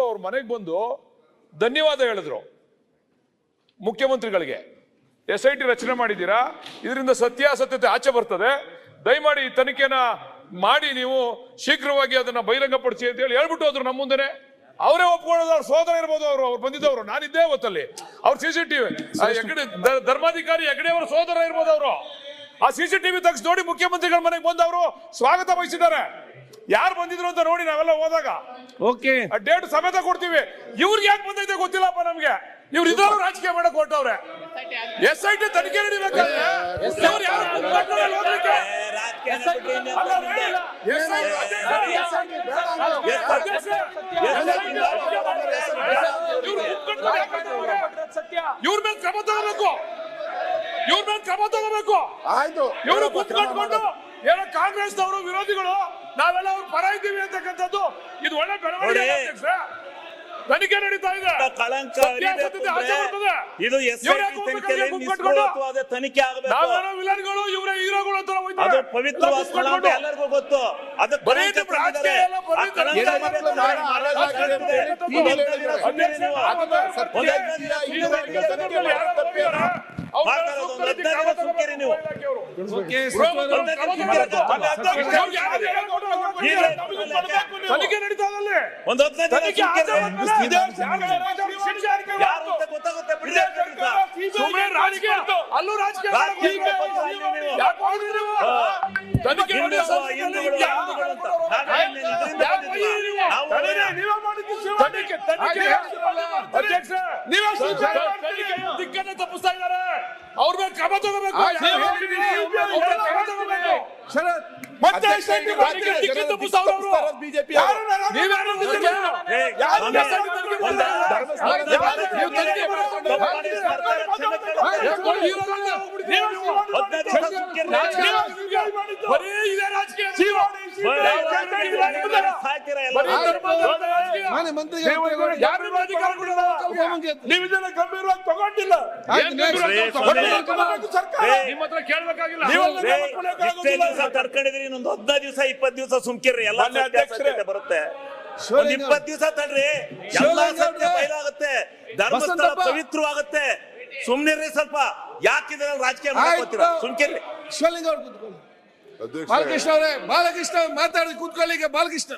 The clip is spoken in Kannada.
ಅವ್ರ ಮನೆಗೆ ಬಂದು ಧನ್ಯವಾದ ಹೇಳಿದ್ರು ಮುಖ್ಯಮಂತ್ರಿಗಳಿಗೆ. ಎಸ್ ಐ ಟಿ ರಚನೆ ಮಾಡಿದ್ದೀರಾ? ಇದರಿಂದ ಸತ್ಯಾಸತ್ಯತೆ ಆಚೆ ಬರ್ತದೆ. ದಯಮಾಡಿ ಈ ತನಿಖೆನ ಮಾಡಿ ನೀವು ಶೀಘ್ರವಾಗಿ ಅದನ್ನ ಬಹಿರಂಗಪಡಿಸಿ ಅಂತ ಹೇಳಿ ಹೇಳ್ಬಿಟ್ಟು ಹೋದ್ರು ನಮ್ಮ ಮುಂದೆನೆ. ಅವರೇ ಒಪ್ಕೊಳ್ಳೋದು, ಅವ್ರ ಸೋದರ ಇರ್ಬೋದು ಅವರು, ಅವ್ರು ಬಂದಿದ್ದವರು. ನಾನಿದ್ದೇ ಅವತ್ತಲ್ಲಿ ಅವ್ರು ಸಿ ಸಿ ಟಿವಿ ಹೆಗಡೆ ಧರ್ಮಾಧಿಕಾರಿ ಹೆಗಡೆ ಅವರ ಸೋದರ ಇರ್ಬೋದು ಅವರು. ಆ ಸಿ ಸಿ ಟಿವಿ ತಗ್ಸಿ ನೋಡಿ ಮುಖ್ಯಮಂತ್ರಿಗಳ ಮನೆಗೆ ಬಂದು ಅವರು ಸ್ವಾಗತ ಬಯಸಿದ್ದಾರೆ. ಯಾರು ಬಂದಿದ್ರು ಅಂತ ನೋಡಿ ನಾವೆಲ್ಲ ಹೋದಾಗ. ಓಕೆ ಆ ಡೇಟ್ ಸಮೇತ ಕೊಡ್ತೀವಿ. ಇವ್ರಿಗೆ ಯಾಕೆ ಬಂದೈತೆ ಗೊತ್ತಿಲ್ಲಪ್ಪ ನಮ್ಗೆ. ಇವ್ರು ಇದ್ರು ರಾಜಕೀಯ ಮಾಡಕ್ ಹೊರಟವ್ರೆ. ಎಸ್ ಐ ಟಿ ತನಿಖೆ ನಡಿಬೇಕಾದ್ರೆ? ಇವ್ರು ಯಾರು ಕುಮ್ಮಕ್ಳಲ್ಲಿ ಹೋಗ್ಲಿಕ್ಕೆ? ಅಲ್ಲ ಅಧ್ಯಕ್ಷ, ಇವ್ರು ಕುತ್ಕೊಂಡು ಯಾಕೆ ಮಾಡ್ತಾರೆ? ಇವ್ರ ಮೇಲೆ ಕ್ರಮ ತಗೋಬೇಕು. ಇವ್ರ ಮೇಲೆ ಕ್ರಮ ತಗೋಬೇಕು. ಆಯ್ತು. ಇವರು ಕುತ್ಕೊಂಡ್ಕೊಂಡು ಏನೋ ಕಾಂಗ್ರೆಸ್ ನವರು ವಿರೋಧಿಗಳು ನಾವೆಲ್ಲ ಅವ್ರ ಪರ ಇದ್ದೀವಿ ಅಂತಕ್ಕಂಥದ್ದು ಇದು ಒಳ್ಳೆ ಬೆಳವಣಿಗೆ ನೋಡಿ. ತನಿಖೆ ನಡೀತಾ ಇದೆ ಕಳಂಕ ಸತ್ಯಾಸತ್ಯತೆ ಆಚೆ ಬರ್ತದೆ. ಇದು ಎಸ್ ಇವ್ರು ತನಿಖೆಯಲ್ಲಿ? ತನಿಖೆ ಆಗಬೇಕು ವಿಲನ್ಗಳು ಇವರೇ ಹೀರೋಗಳು ಅಂತ ಅದು ಹೋಗ್ತಾರೆ ಪವಿತ್ರವಾದ ಸ್ಥಳ ಅಂತ ಎಲ್ಲರಿಗೂ ಗೊತ್ತು ಅದಕ್ಕೆ ಬರೀ ಕಳಂಕ ಇದು ರಾಜಕೀಯ ತಂದಿದ್ದಾರೆ. ಕಳಂಕ. ನಾಳೆ ಸುಮ್ಮನೆ ನೀವು. ಸತ್ಯ ಒಂದು ನೀವು. ಒಂದು ಅಲ್ಲೂ ತನಿಖೆ ನೀವು? ದಿಕ್ಕನ್ನು ತಪ್ಪಿಸ್ತಾ ಇದ್ದಾರೆ ಅವ್ರ ಮೇಲೆ ಕ್ರಮ ತಗೋಬೇಕು ಶರತ್ ಮತ್ತೆ. ನೀವು ಬರೀ ಇದೇ ರಾಜಕೀಯ ಜೀವ. ಎಲ್ಲ? ಮಾನ್ಯ ಮಂತ್ರಿಗಳು ಯಾರು ಕೊಡಲ್ಲ? ಗಂಭೀರವಾಗಿ ತಗೊಂಡಿಲ್ಲ. ಆಯ್ತು, ಏನ್ next. ಗಂಭೀರವಾಗಿ ರೇ, ತಗೊಂಡಿಲ್ಲ? ಸರ್ಕಾರ. ರೇ, ಕೇಳಬೇಕಾಗಿಲ್ಲ. ರೇ, ಇಷ್ಟೇ ಇನ್ನೊಂದು ಹದಿನೈದು ದಿವಸ ಇಪ್ಪತ್ತು ದಿವಸ ಸುಮ್ಕಿರ್ರಿ. ಎಲ್ಲ ಬರುತ್ತೆ. ಒಂದ್ ಇಪ್ಪತ್ತು ದಿವಸ ತಡ್ರಿ. ಎಲ್ಲ ಸತ್ಯ. ಬಯಲಾಗುತ್ತೆ ಧರ್ಮಸ್ಥಳ ಪವಿತ್ರವಾಗುತ್ತೆ ಸುಮ್ನಿರ್ರಿ ಸ್ವಲ್ಪ. ಯಾಕಿದ್ರ ರಾಜಕೀಯ ಮಾಡಕೋತೀರ. ಸುಮ್ಕಿರ್ರಿ. ಶಿವಲಿಂಗ ಅವ್ರು ಬಾಲಕೃಷ್ಣ ಅವರೇ ಬಾಲಕೃಷ್ಣ ಮಾತಾಡಿ ಕೂತ್ಕೊಳ್ಳಿ ಬಾಲಕೃಷ್ಣ.